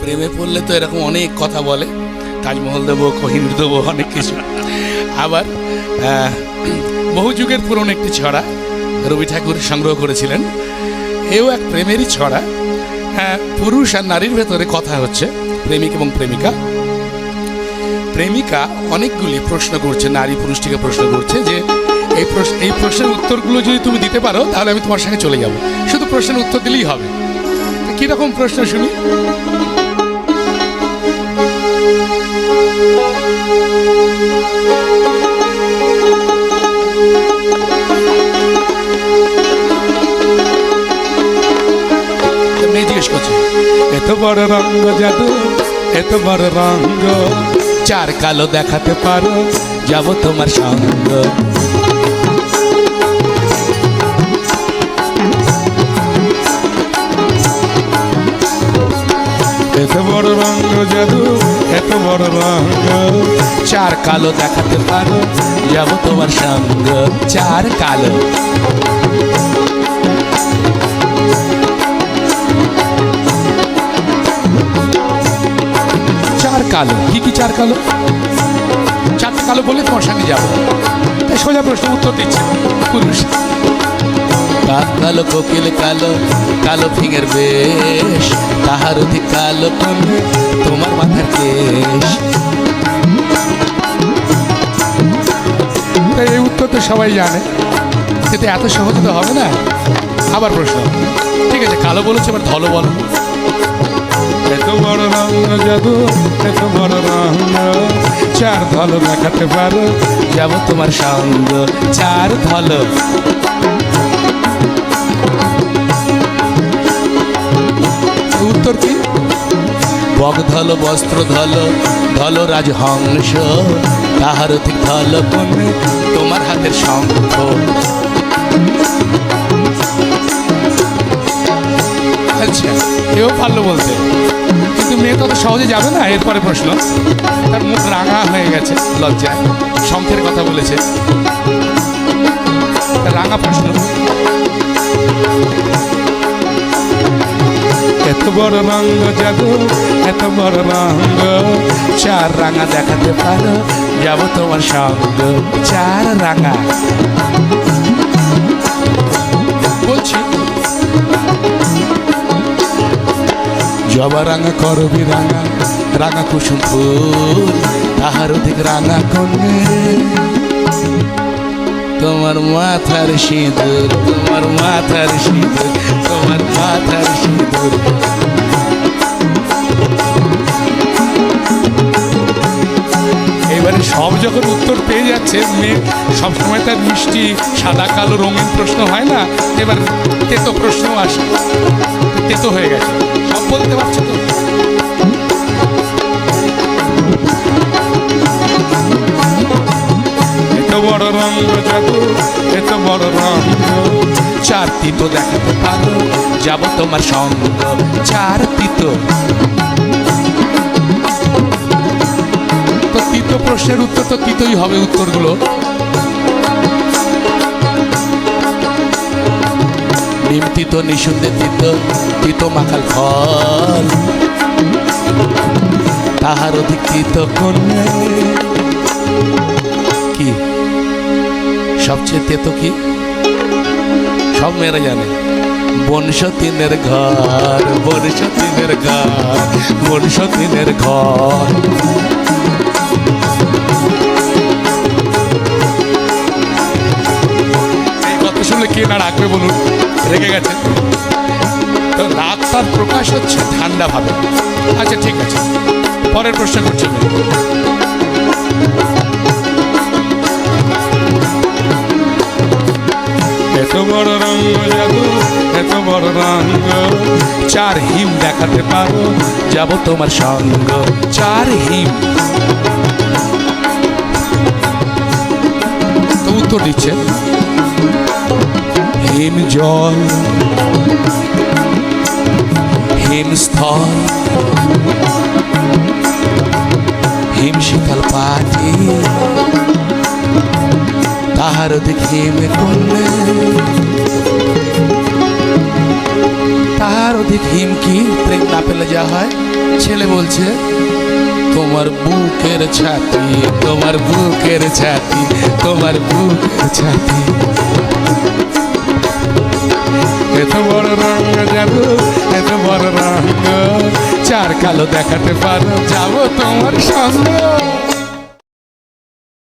প্রেমে পড়লে তো এরকম অনেক কথা বলে। তাজমহল দেবো, কোহিনুর দেবো, অনেক কিছু। আবার বহু যুগের পুরনো একটি ছড়া রবি ঠাকুর সংগ্রহ করেছিলেন। এও এক প্রেমেরই ছড়া। হ্যাঁ পুরুষ আর নারীর ভেতরে কথা হচ্ছে, প্রেমিক এবং প্রেমিকা। প্রেমিকা অনেকগুলি প্রশ্ন করছে, নারী পুরুষটিকে প্রশ্ন করছে যে, এই প্রশ্ন, এই প্রশ্নের উত্তরগুলো যদি তুমি দিতে পারো, তাহলে আমি তোমার সঙ্গে চলে যাব। শুধু প্রশ্নের উত্তর দিলেই হবে। কীরকম প্রশ্ন শুনি? এত বড় রঙ্গ জাদু, এত বড় রঙ্গ চার কালো দেখাতে পারো, যাব তোমার সঙ্গ। এত বড় রঙ্গ জাদু এত বড় রঙ্গ চার কালো দেখাতে পারো যাব তোমার সঙ্গ। চার কালো। চার কালো। কি কি চার কালো? চারটে কালো বলে তোমার সঙ্গে যাব। তাই সোজা প্রশ্ন উত্তর দিচ্ছে। পুরুষ। কাক কালো কোকিল কালো কালো ফিঙের বেশ। তাহার অধিক কালো তোমার মাথার কেশ। এই উত্তর তো সবাই জানে। কিন্তু এত সহজে তো হবে না। আবার প্রশ্ন। ঠিক আছে কালো বলেছে এবার ধলো বলো। এত বড় রঙ জাদু এত বড় রঙ। চার ধলো দেখাতে পারো যাব তোমার সঙ্গ। চার ধলো। উত্তর কি বগ ধল বস্ত্র ধল ধল রাজহংস, তাহার অধিক ধল তোমার হাতের শঙ্খ। আচ্ছা কেউ পারল বলতে। কিন্তু মেয়ে তো অত সহজে যাবে না, এরপরে প্রশ্ন। তার মুখ রাঙা হয়ে গেছে লজ্জায়, শঙ্খের কথা বলেছে। রাঙা প্রশ্ন। এত বড় রঙ জাদু এত বড় রঙ। চার রাঙা দেখাতে পারো, যাব তোমার সঙ্গ। চার রাঙা। বলছি। জবা রাঙা, করবি রাঙা রাঙা কুসুম ফুল, তাহার অধিক রাঙা কন্যে তোমার মাথার সিঁদুর, তোমার মাথার সিঁদুর, তোমার মাথার সিঁদুর। এবারে সব যখন উত্তর পেয়ে যাচ্ছে, মেয়ে সবসময় তার মিষ্টি সাদা কালো রঙিন প্রশ্ন হয় না? এবার তেতো প্রশ্ন আসে। তেতো হয়ে গেছে। সব বলতে পারছ তো? রঙ এত বড় রঙ চার তিতো দেখাতে পারো যাব তোমার সঙ্গ চার তিতো তো তিতো প্রশ্নের উত্তর তো তিতোই হবে উত্তরগুলো। নিম তিতো নিশুদ্ধে তিতো তিতো মাখাল ফল তাহার অধিক তিতো কন্যা। সবচেয়ে তেতো কি? সব মেয়েরা জানে। বনসতীনের ঘর বনসতীনের ঘর বনসতীনের ঘর। শুনলে না বলুন? রেগে তো প্রকাশ হচ্ছে ঠান্ডা ভাবে। আচ্ছা ঠিক আছে। পরের প্রশ্ন করছি বড় রঙ জাদু এত বড় রঙ। চার হিম দেখাতে পারো, যাব তোমার সঙ্গ। চার হিম। তো উত্তর দিচ্ছে। হিম জল হিমস্থল হিম শীতল পাটি দেখে মে করলে তাহার অধিক হিমকি প্রেম না পেলে যা হয় ছেলে বলছে তোমার বুকের ছাতি তোমার বুকের ছাতি তোমার বুকের ছাতি এত বড় রঙ যাব এত বড় রঙ চার কালো দেখাতে পারো যাব তোমার সঙ্গ